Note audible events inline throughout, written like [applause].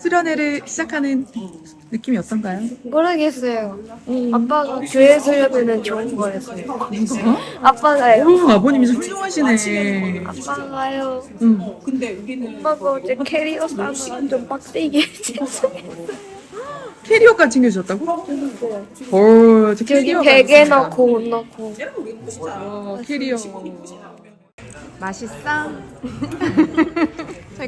수련회를 시작하는 느낌이 어떤가요? 모르겠어요. 아빠가 교회 수련회는 좋은 거였어요. 아빠가요. 오, 아버님이 좀 훌륭하시네. 아빠가요. 응. 엄마가 어제 캐리어 싸서 좀 빡세게. 캐리어까지 챙겨주셨다고? 헐, 저 여기 캐리어가 베개 있습니다. 넣고 옷 넣고. 어, 캐리어. 맛있어? [laughs] 최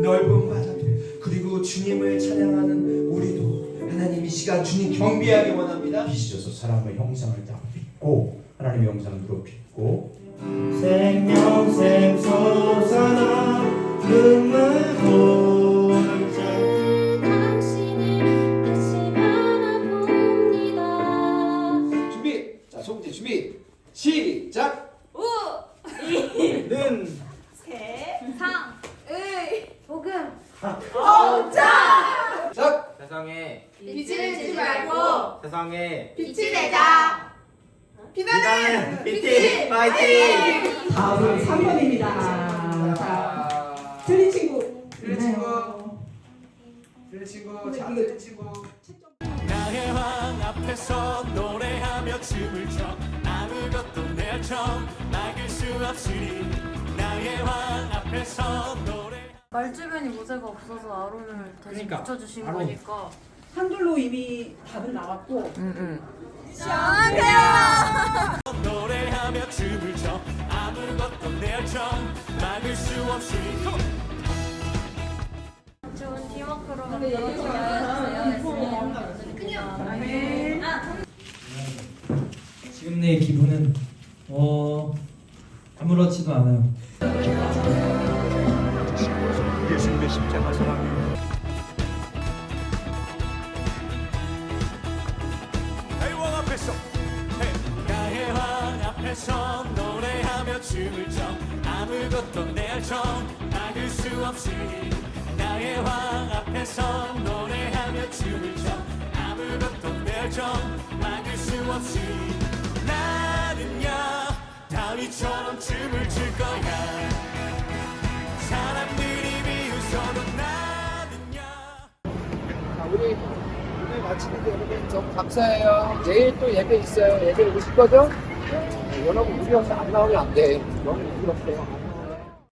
넓은 바다 그리고 주님을 찬양하는 우리도 하나님 이 시간 주님 경배하기 원합니다. 빚져서 사람의 형상을 딱 빚고 하나님의 형상으로 빚고 생명 자 소문제 준비 시작! 우는. 시작! 세상에 빛을 내지 말고 세상에 빛이 내자. 비단은 비티 파이팅! 다음은 3번입니다. 자, 틀린 친구. 들린 친구. 들린 친구 자 들린 친구. 나의 왕 앞에서 노래 춤을 춰 아무것도 내정 막을 수 없으니 나의 왕 앞에서 노래. 말 주변이 모자가 없어서 아론을 다시 그러니까, 붙여주신 아론. 거니까. 한글로 이미 답은 나왔고. 노래하며 춤을 춰. 아무것도 내정 막을 수 없으니. 좋은 팀워크로 만들어주세요. 지금 내 기분은 어 아무렇지도 않아요. 예수님의 십자가 사랑이. 나의 왕 앞에서. 해. 나의 왕 앞에서 노래하며 춤을 춰. 아무것도 내정 막을 수 없으니 나의 왕 앞에서 노래하며 춤을 춰 없으니 나는요 다윗처럼 춤을 출 거야 사람들이 비웃어도 나는요 자, 우리 오늘 마치는데 여러분 좀 감사해요. 내일 또 예배 있어요. 예배 오실 거죠? 네, 여러분 우리 없이 안 나오면 안 돼. 너무 없어요.